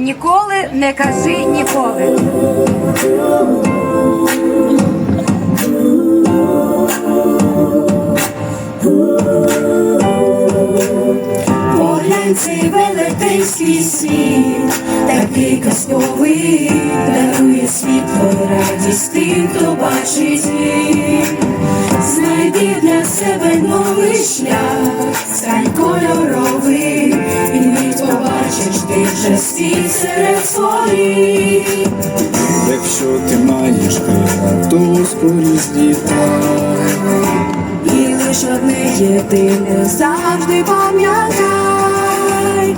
ніколи не кажи ніколи. Поглянь цей велетенський світ, такий казковий, дарує світло радість тим, хто бачить їх. Знайди для себе новий шлях, стань побачиш ти серед своїх. Якщо ти маєш крила, то скорі злітай. І лиш одне єдине завжди пам'ятай,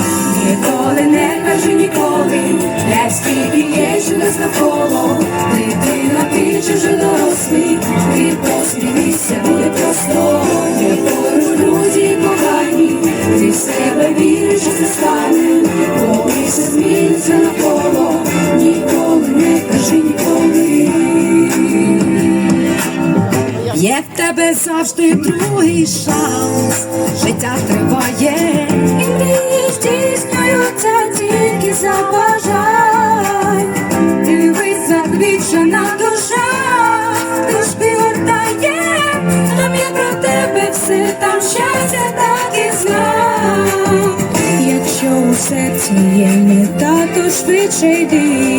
ніколи не кажи ніколи, для скільки є що нас навколо, дитина ти чи вже дорослий, ти посміхнися, буде просто, поруч друзі кохані, ти в себе віриш, що це тебе завжди другий шанс, життя триває, і мрії здійснюються тільки забажай. Дивись, заквічена душа, душ пригортає, там є про тебе все, там щастя так і знай. Якщо у серці є мета, то швидше йди.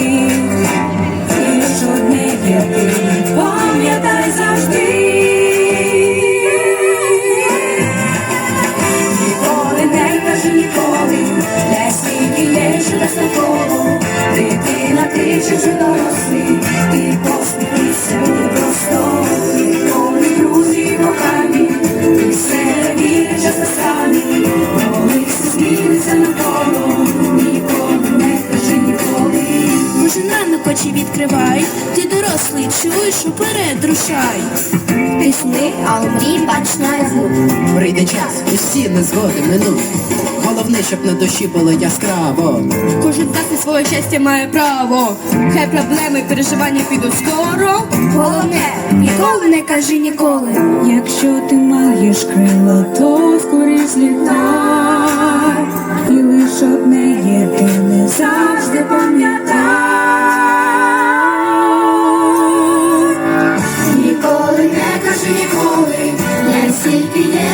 Очі відкривай, ти дорослий, чуєш, уперед рушай. Пісни, а мрій бач наяву. Прийде час, усі незгоди минуть. Головне, щоб на душі було яскраво. Кожен знати своє щастя має право. Хай проблеми, переживання підуть скоро. Головне, ніколи не кажи ніколи. Якщо ти маєш крила, то скорі злітай,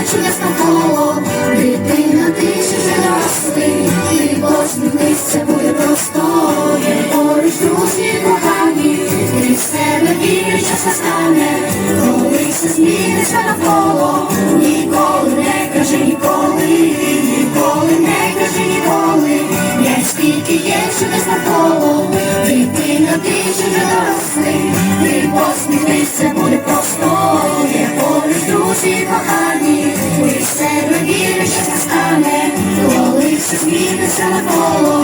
стільки є. Дитина, ти ще дорослий, ти посміхнися, буде просто. Поруч друзі кохані, ти в себе віриш, що все стане. Коли все зміниться навколо, ніколи не кажи ніколи, ніколи не кажи ніколи, не скільки є чудес навколо. Дитина, ти ще дорослий, ти посміхнися, буде ти